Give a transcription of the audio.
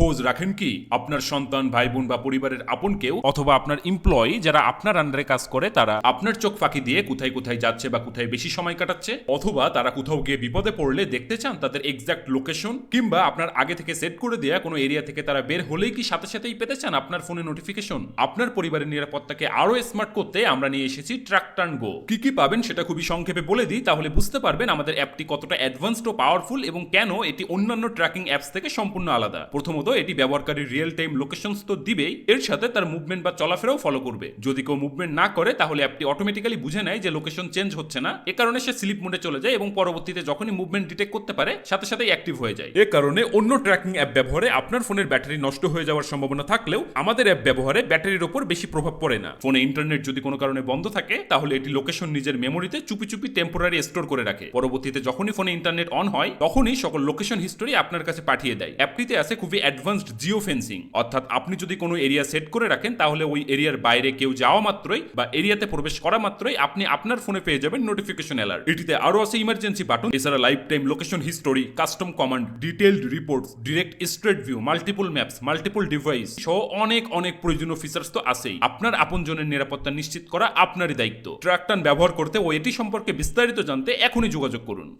খোঁজ রাখেন কি? আপনার সন্তান ভাই বোন বা পরিবারের আপন কেউ? অথবা আপনার এমপ্লয়ি যারা আপনার আন্ডারে কাজ করে, তারা আপনার চোখ ফাঁকি দিয়ে কোথায় কোথায় যাচ্ছে বা কোথায় বেশি সময় কাটাচ্ছে? অথবা তারা কোথাও গিয়ে বিপদে পড়লে দেখতে চান তাদের এক্সাক্ট লোকেশন কিংবা আপনার আগে থেকে সেট করে দেওয়া কোনো এরিয়া থেকে তারা বের হলেই কি সাথে সাথেই পেতে চান আপনার ফোনে নোটিফিকেশন আপনার পরিবারের নিরাপত্তাকে আরও স্মার্ট করতে আমরা নিয়ে এসেছি ট্রাক টার্ন গো কি কি পাবেন সেটা খুবই সংক্ষেপে বলে দিই, তাহলে বুঝতে পারবেন আমাদের অ্যাপটি কতটা অ্যাডভান্সড ও পাওয়ারফুল এবং কেন এটি অন্যান্য ট্র্যাকিং অ্যাপস থেকে সম্পূর্ণ আলাদা। প্রথমত এটি ব্যবহারকারীর রিয়েল টাইম লোকেশন তো দিবেই, এর সাথে তার মুভমেন্ট বা চলাফেরাও ফলো করবে। যদি কেউ মুভমেন্ট না করে, তাহলে অ্যাপটি অটোমেটিক্যালি বুঝে নেয় যে লোকেশন চেঞ্জ হচ্ছে না। এ কারণে সে স্লিপ মোডে চলে যায় এবং পরবর্তীতে যখনই মুভমেন্ট ডিটেক্ট করতে পারে, সাথে সাথেই অ্যাক্টিভ হয়ে যায়। এ কারণে অন্য ট্র্যাকিং অ্যাপ ব্যবহারে আপনার ফোনের ব্যাটারি নষ্ট হয়ে যাওয়ার সম্ভাবনা থাকলেও আমাদের অ্যাপ ব্যবহারে ব্যাটারির ওপর বেশি প্রভাব পড়ে না। ফোনে ইন্টারনেট যদি কোনো কারণে বন্ধ থাকে, তাহলে এটি লোকেশন নিজের মেমোরিতে চুপি চুপি টেম্পোরারি স্টোর করে রাখে। পরবর্তীতে যখনই ফোনে ইন্টারনেট অন হয়, তখনই সকল লোকেশন হিস্টোরি আপনার কাছে পাঠিয়ে দেয়। অ্যাপটিতে আছে খুবই অ্যাডভান্সড জিও ফেন্সিং অর্থাৎ আপনি যদি কোনো এরিয়া সেট করে রাখেন, তাহলে ওই এরিয়ার বাইরে কেউ যাওয়া মাত্রই বা এরিয়াতে প্রবেশ করা মাত্রই আপনি আপনার ফোনে পেয়ে যাবেন নোটিফিকেশন অ্যালার্ট এটিতে আরও আছে ইমার্জেন্সি বাটন এছাড়া lifetime location history custom command detailed reports direct straight view multiple maps multiple device সহ অনেক অনেক প্রয়োজনীয় ফিচার্স তো আছেই। আপনার আপনজনের নিরাপত্তা নিশ্চিত করা আপনারই দায়িত্ব। ট্রাকটান ব্যবহার করতে ও এটি সম্পর্কে বিস্তারিত জানতে এখনই যোগাযোগ করুন।